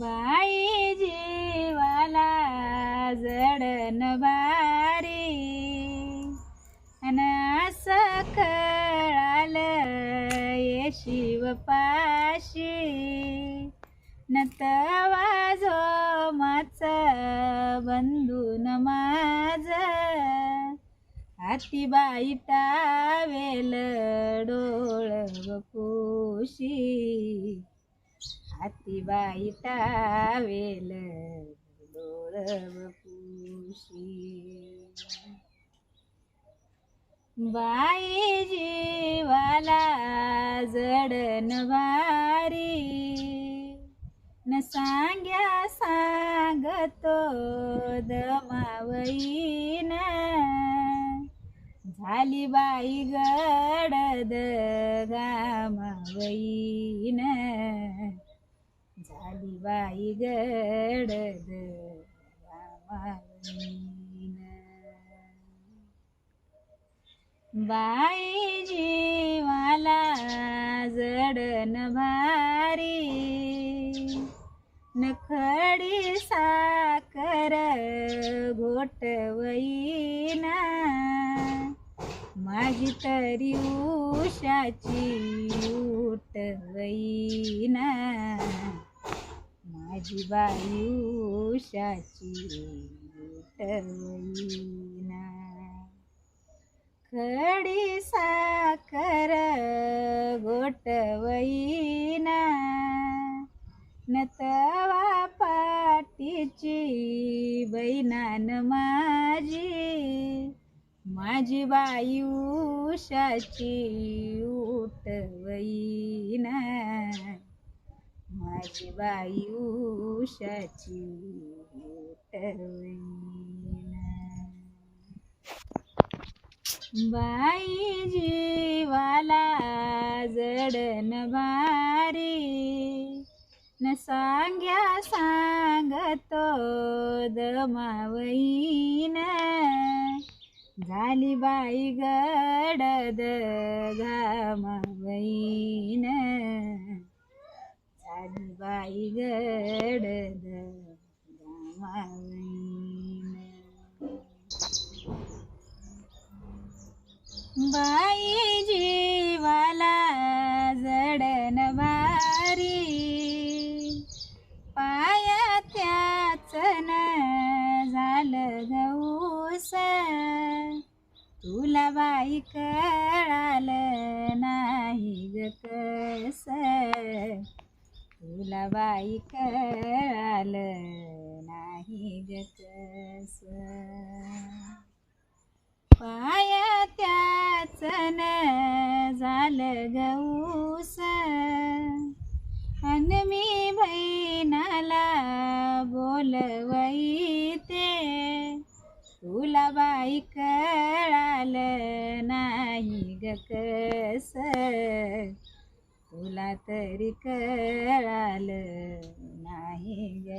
बाई जीवाला जडन भारी अन कळाल ये शिवपाशी न तवा जो माच बंधून माझ. हातीबाई टावेल डोळ पुशी हातीबाई टावेल डोळ बाई जीवाला जडन भारी न सांग्या सांगतो दमावईन. झाली बाई गडद गामावईन. झाली बाई गडद बाई जीवाला जडन भारी नखडी साकर घोटवईना माझी तरी उषाची उठवईना माझी बाई उशाची उठवईना खडी साखर गोटवईना नतवा पाटीची बैनान माझी. माझी बाई उषाची उठवईना माझी बाई उशाची बाई जीवाला जडन भारी. न सांग्या सांगतो दमावईन झाली बाई गडद घामावईन झाली बाई जीवाला जडन भारी पाया त्याच न झालं गऊस तुला बाई कळालं तुला बाई कळालं नाही ग कस पाया त्याच न झालं ग. नाही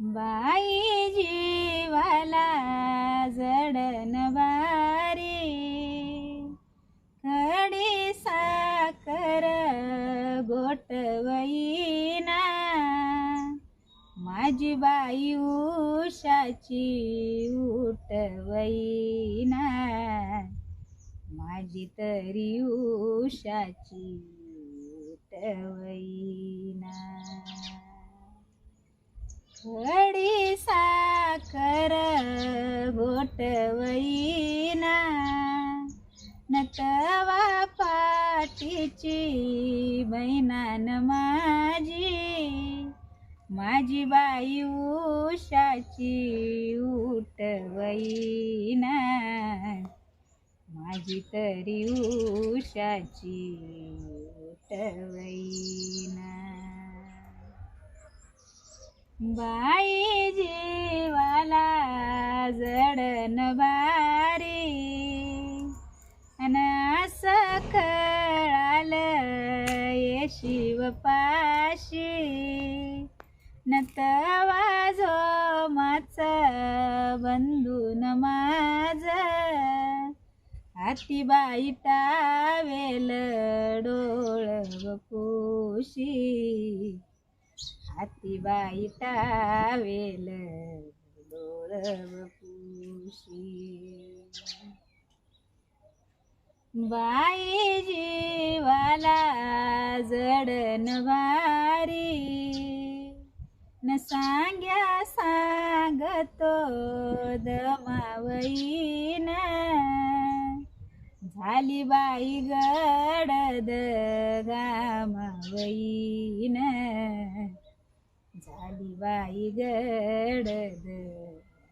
बाई जीवाला जडन बारी. खडी गोटवईना माझी बाई उशाची उठवईना माझी तरी उषाची उठवईना खडी साखर घोटवईना नटवा पाटीची बैनान माझी. माझी बाई उषाची उठवईना. माझी तरी उशाची उठवईना बाई जीवाला जडन भारी अन कळाल ये शिवपाशी न तवा जो माच बंधून माझ. हातीबाई टावेल डो कुशी हातीबाई टावेल बाई जीवाला जडन भारी. न सांग्या सांगतो दमावईना. झाली बाई गडद गामावईन. झाली बाई गडद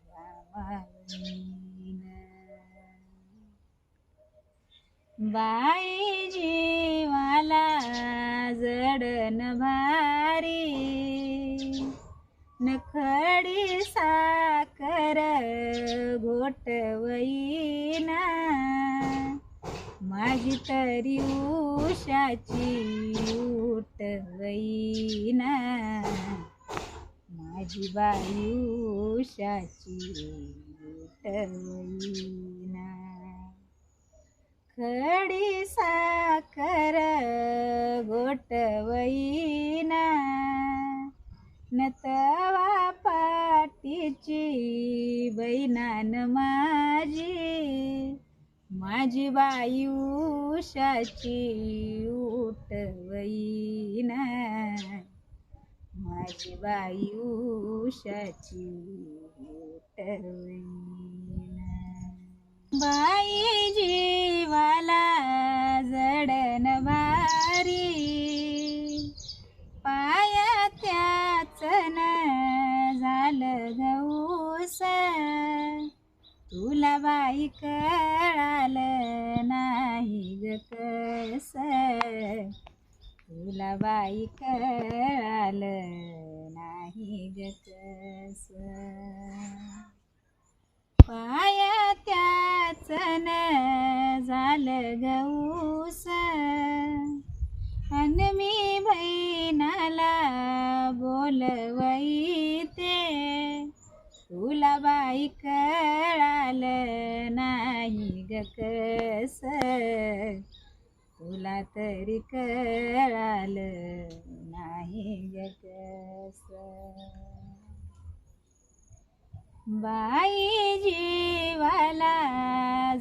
गामावईन. बाई जीवाला जडन भारी. नखडी साकर घोटवईना. माझी तरी उशाची उठवईना माझी बाई उशाची उठवईना खडी साखर गोटवईना नतवा पाटीची बैनान मा माझी बाई उशाची उठवईना माझी बाई उशाची उठवईना बाई काही बाई कळालं नाही ग कस? तुला बाई कळालं नाही ग कस? पाया त्याच न झालं गऊस अन मी बहिणाला बोलवई ते. तुला बाई झालं नाही ग कस तुला तरी कळालं नाही ग कस? बाई जीवाला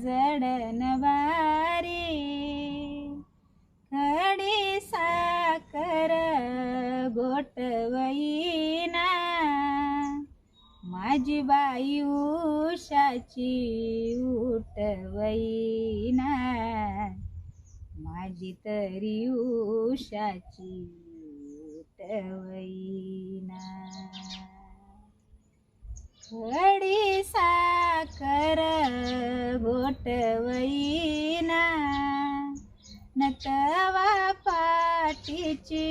जडन बारी खडी साकर गोटवईना माझी बाई कोणाची उठवईना माझी तरी उषाची उठवईना खडी साकर घोटवईना नतवा पाटीची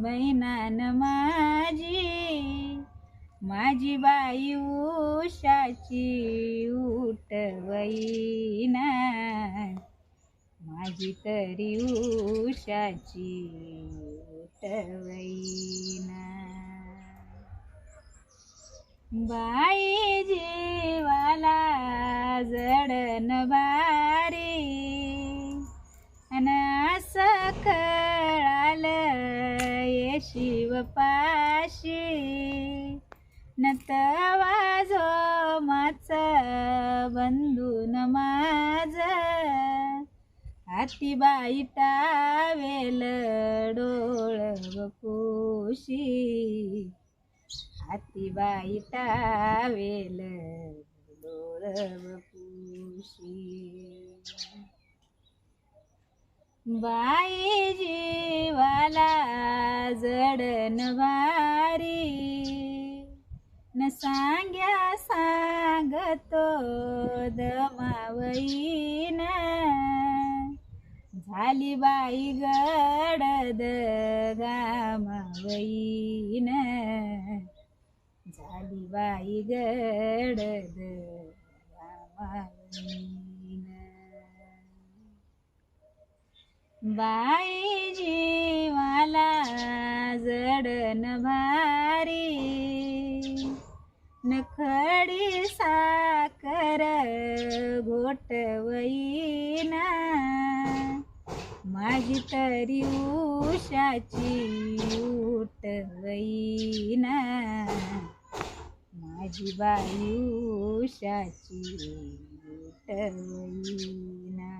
मैनान मा माझी बाई उषाची उठवईना माझी तरी उषाची उठवईना बाई जीवाला जडन भारी अन असं कळालं ये शिवपा न तवा जो माच बंधून माझ. हाती बाई वेल डोळ कुशी हातीबाई वेल डोळव पुशी बाई जीवाला जडन भारी. न सांग्या सांगतो दमावईन. झाली बाई गडद गामावईन. झाली बाई गडद गामावईन. बाई जीवाला जडन भारी. नखडी साकर घोट माझी तरी उषाची उठवईना माझी बाई उशाची उठवईना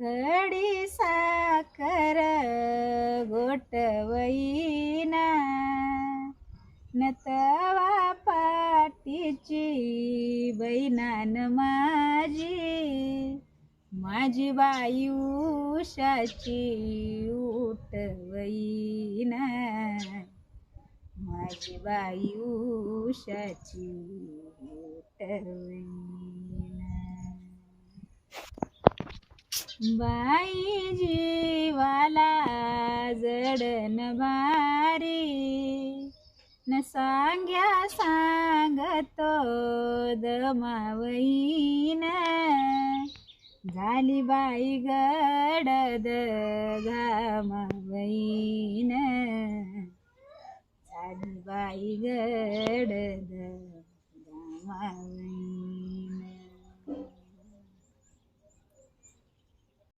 खडी साकर गोटवईना तवा पाटीची बैनान माझी. माझी बाई उशाची उठवईना माझी बाई उशाची उठवईना बाई जीवाला जडन भारी. न सांग्या सांगतो दमावईन झाली बाई गडद घामावईन झाली बाई गडद